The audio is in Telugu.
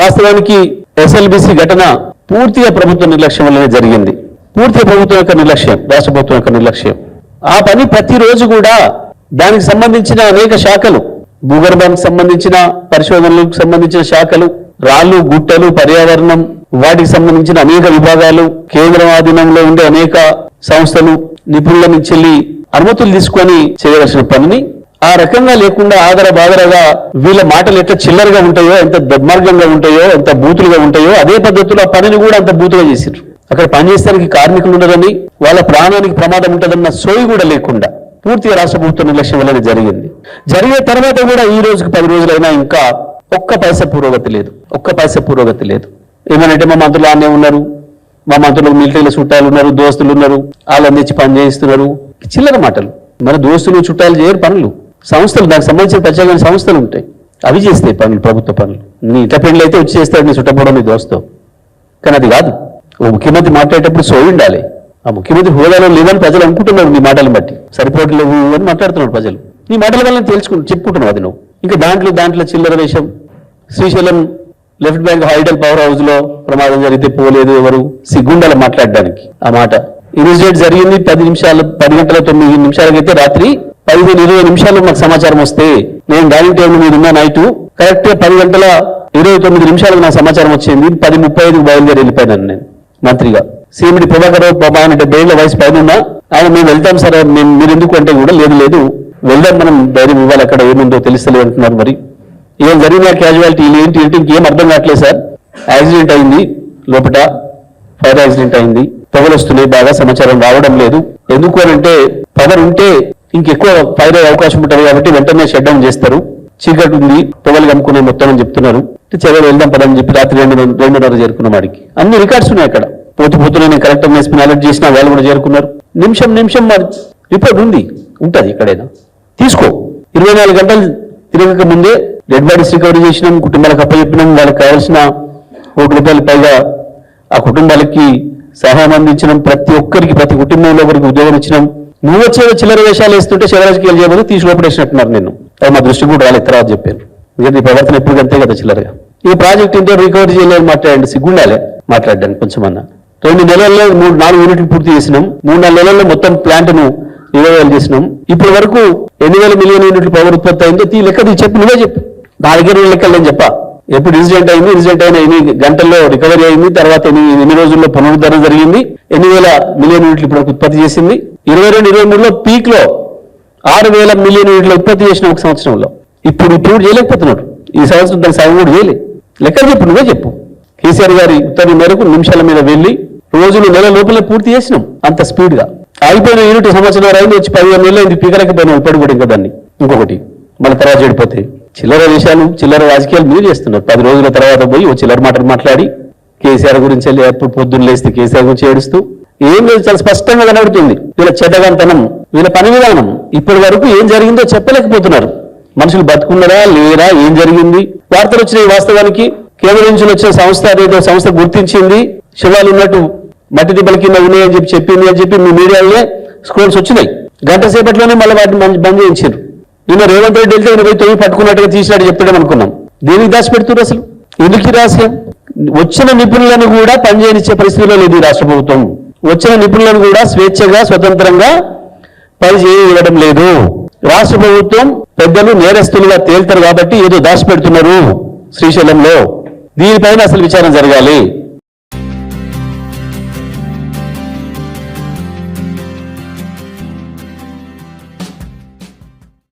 వాస్తవానికి ఎస్ఎల్బిసి ఘటన పూర్తిగా ప్రభుత్వ నిర్లక్ష్యం వల్లనే జరిగింది. పూర్తిగా ప్రభుత్వం యొక్క నిర్లక్ష్యం రాష్ట్ర ప్రభుత్వం యొక్క నిర్లక్ష్యం. ఆ పని ప్రతిరోజు కూడా దానికి సంబంధించిన అనేక శాఖలు భూగర్భానికి సంబంధించిన పరిశోధనలకు సంబంధించిన శాఖలు రాళ్ళు గుట్టలు పర్యావరణం వాటికి సంబంధించిన అనేక విభాగాలు కేంద్రం ఆధీనంలో ఉండే అనేక సంస్థలు నిపుణుల నుంచి వెళ్ళి అనుమతులు తీసుకొని చేయవలసిన పనిని ఆ రకంగా లేకుండా ఆదర బాదరగా వీళ్ళ మాటలు ఎంత చిల్లరగా ఉంటాయో ఎంత దుర్మార్గంగా ఉంటాయో ఎంత బూతులుగా ఉంటాయో అదే పద్ధతిలో ఆ పనిని కూడా అంత బూతుగా చేశారు అక్కడ పనిచేస్తానికి కార్మికులు ఉండరని వాళ్ళ ప్రాణానికి ప్రమాదం ఉంటుందన్న సోయి కూడా లేకుండా పూర్తిగా రాష్ట్ర ప్రభుత్వ నిర్లక్ష్యం వల్ల జరిగింది. జరిగే తర్వాత కూడా ఈ రోజుకి పది రోజులైనా ఇంకా ఒక్క పైస పురోగతి లేదు. ఒక్క పైస పురోగతి లేదు. ఏమనంటే మా మంత్రులు ఆనే ఉన్నారు మా మంత్రులకు మిలిటరీల చుట్టాలు ఉన్నారు దోస్తులు ఉన్నారు వాళ్ళని తెచ్చి పని చేయిస్తున్నారు. చిల్లర మాటలు. మన దోస్తులు చుట్టాలు చేయరు పనులు. సంస్థలు దానికి సంబంధించిన ప్రత్యేకమైన సంస్థలు ఉంటాయి. అవి చేస్తాయి పనులు ప్రభుత్వ పనులు. నీ ఇంట పెళ్ళి అయితే వచ్చి చేస్తాడు నీ చుట్టపోవడం నీ దోస్తో కానీ అది కాదు. ఓ ముఖ్యమంత్రి మాట్లాడేటప్పుడు సోయి ఉండాలి. ఆ ముఖ్యమంత్రి హోదాలో లేదని ప్రజలు అనుకుంటున్నారు నీ మాటలను బట్టి. సరిపోవట్లేవు అని మాట్లాడుతున్నారు ప్రజలు. నీ మాటల వల్ల తెలుసుకుంటు చెప్పుకుంటున్నావు అది నువ్వు. ఇంకా దాంట్లో దాంట్లో చిల్లర వేషం. Srisailam left bank hydel power హౌస్లో ప్రమాదం జరిగితే పోలేదు ఎవరు? సిగ్గుండాలి మాట్లాడడానికి. ఆ మాట. ఇన్సిడెంట్ జరిగింది పది నిమిషాలు పది గంటల తొమ్మిది నిమిషాలకైతే రాత్రి పదిహేను ఇరవై నిమిషాలు నాకు సమాచారం వస్తే నేను డైనింగ్ టేబుల్ మీద ఉన్న నైట్ కరెక్ట్గా పది గంటల ఇరవై తొమ్మిది నిమిషాలకు నాకు సమాచారం వచ్చింది. పది ముప్పై ఐదుకు బయలుదేరి వెళ్ళిపోయినాను నేను మంత్రిగా. సీఎండి ప్రభాకర్ బాబా ఆయన డెబ్బై ఏళ్ళ వయసు పైన ఉన్నా. ఆయన మేము వెళ్తాం సార్ మేము మీరు ఎందుకు అంటే కూడా లేదు లేదు. వెళ్దాం మనం ధైర్యం ఇవ్వాలి అక్కడ ఏముందో తెలుస్తలేదు అంటున్నారు మరి. ఏం జరిగిన క్యాజువాలిటీ ఏంటి ఏంటి ఇంకేం అర్థం కావట్లేదు సార్. యాక్సిడెంట్ అయింది లోపల ఫైర్ యాక్సిడెంట్ అయింది. పొగలు వస్తున్నాయి బాగా సమాచారం రావడం లేదు. ఎందుకు అని అంటే పవర్ ఉంటే ఇంకెక్కువ ఫైర్ అయ్యే అవకాశం ఉంటుంది కాబట్టి వెంటనే షట్ డౌన్ చేస్తారు. చీకటి ఉంది పొగలు కమ్ముకునే మొత్తం అని చెప్తున్నారు. చర్యలు వెళ్దాం పదని చెప్పి రాత్రి రెండు రెండున్నర చేరుకున్న వాడికి. అన్ని రికార్డ్స్ ఉన్నాయి అక్కడ. పోతు పోతున్నా నేను కలెక్టర్ ఎస్పీని అలర్ట్ చేసిన వాళ్ళు కూడా చేరుకున్నారు. నిమిషం నిమిషం మరి రిపోర్ట్ ఉంది. ఉంటుంది ఎక్కడైనా తీసుకో. ఇరవై నాలుగు గంటలు తిరగక ముందే డెడ్ బాడీస్ రికవరీ చేసినాం కుటుంబాలకు అప్పచెప్పినాం. వాళ్ళకి కావాల్సిన కోటి రూపాయలు పైగా ఆ కుటుంబాలకి సహాయం అందించడం ప్రతి ఒక్కరికి ప్రతి కుటుంబంలో ఒకరికి ఉద్యోగం ఇచ్చినాం. నువ్వు వచ్చే చిల్లర వేషాలు వేస్తుంటే శివరాజకీయాలు చేయబోతే తీసి లోపడేసినట్టున్నారు నేను అది మా దృష్టి కూడా రాలేదు తర్వాత చెప్పాను. ఎందుకంటే ఈ ప్రవర్తన ఎప్పుడు అంతే కదా చిల్లరగా? ఈ ప్రాజెక్ట్ ఇంట్లో రికవరీ చేయలేదు మాట్లాడండి సిగ్గుండాలే మాట్లాడడానికి కొంచెమన్నా. రెండు నెలల్లో మూడు నాలుగు యూనిట్లు పూర్తి చేసినాం. మూడు నాలుగు నెలల్లో మొత్తం ప్లాంట్ను ఇరవై చేసినాం. ఇప్పటి వరకు ఎన్ని వేల మిలియన్ యూనిట్లు పవర్ ఉత్పత్తి అయిందో తీ లెక్క చెప్పు నువ్వే చెప్పు. నా దగ్గర లెక్కలు నేను చెప్పా. ఎప్పుడు ఇన్సిడెంట్ అయింది ఇన్సిడెంట్ అయిన ఎన్ని గంటల్లో రికవరీ అయింది తర్వాత ఎన్ని ఎన్ని రోజుల్లో పునరుద్ధరణ జరిగింది ఎన్ని వేల మిలియన్ యూనిట్లు ఇప్పుడు ఉత్పత్తి చేసింది ఇరవై రెండు ఇరవై మూడులో పీక్లో ఆరు వేల మిలియన్ యూనిట్లు ఉత్పత్తి చేసిన ఒక సంవత్సరంలో. ఇప్పుడు ఇప్పుడు చేయలేకపోతున్నాడు. ఈ సంవత్సరం దాని సగం కూడా చేయలే. లెక్కలు చెప్పు నువ్వే చెప్పు. కేసీఆర్ గారి ఉత్తర్వు మేరకు నిమిషాల మీద వెళ్ళి రోజులు నెల లోపలే పూర్తి చేసినాం అంత స్పీడ్గా. ఆగిపోయిన అయిపోయిన యూనిట్ సంవత్సరం అయింది వచ్చి పదిహేను నెలలు అయింది పీకలేకపోయినా ఇప్పటి కూడా ఇంకా దాన్ని. ఇంకొకటి మన తర్వాత చెడిపోతే. చిల్లర విషయాలు చిల్లర రాజకీయాలు మీరు చేస్తున్నారు. పది రోజుల తర్వాత పోయి ఓ చిల్లర మాటలు మాట్లాడి కేసీఆర్ గురించి వెళ్ళి ఎప్పుడు పొద్దున్న లేస్తే కేసీఆర్ గురించి ఏడుస్తూ ఏం లేదు చాలా స్పష్టంగా కనబడుతుంది. వీళ్ళ చెడ్డగంతనం వీళ్ళ పని విధానం ఇప్పటి వరకు ఏం జరిగిందో చెప్పలేకపోతున్నారు. మనుషులు బతుకున్నారా లేరా ఏం జరిగింది? వార్తలు వచ్చినాయి వాస్తవానికి. కేంద్రం నుంచి వచ్చిన సంస్థ ఏదో సంస్థ గుర్తించింది. శివాలు ఉన్నట్టు మట్టి దిబ్బల కింద ఉన్నాయని చెప్పి చెప్పింది అని చెప్పి మీ మీడియాలో స్క్రోల్స్ వచ్చినాయి. గంట సేపట్లోనే మళ్ళీ వాటిని బంద్ బంద్ చేయించారు. నిన్న రేవంత్ రెడ్డి వెళ్తే ఇరవై తొమ్మిది పట్టుకున్నట్టుగా తీసినట్టు చెప్తాడని అనుకున్నాం. దేనికి దాచి పెడుతున్నారు అసలు? ఎందుకు ఈ రహస్యం? వచ్చిన నిపుణులను కూడా పనిచేయనిచ్చే పరిస్థితిలో లేదు ఈ రాష్ట్ర ప్రభుత్వం. వచ్చిన నిపుణులను కూడా స్వేచ్ఛగా స్వతంత్రంగా పనిచేయడం లేదు. రాష్ట్ర ప్రభుత్వం పెద్దలు నేరస్తులుగా తేల్తారు కాబట్టి ఏదో దాచిపెడుతున్నారు శ్రీశైలంలో. దీనిపైన అసలు విచారణ జరగాలి.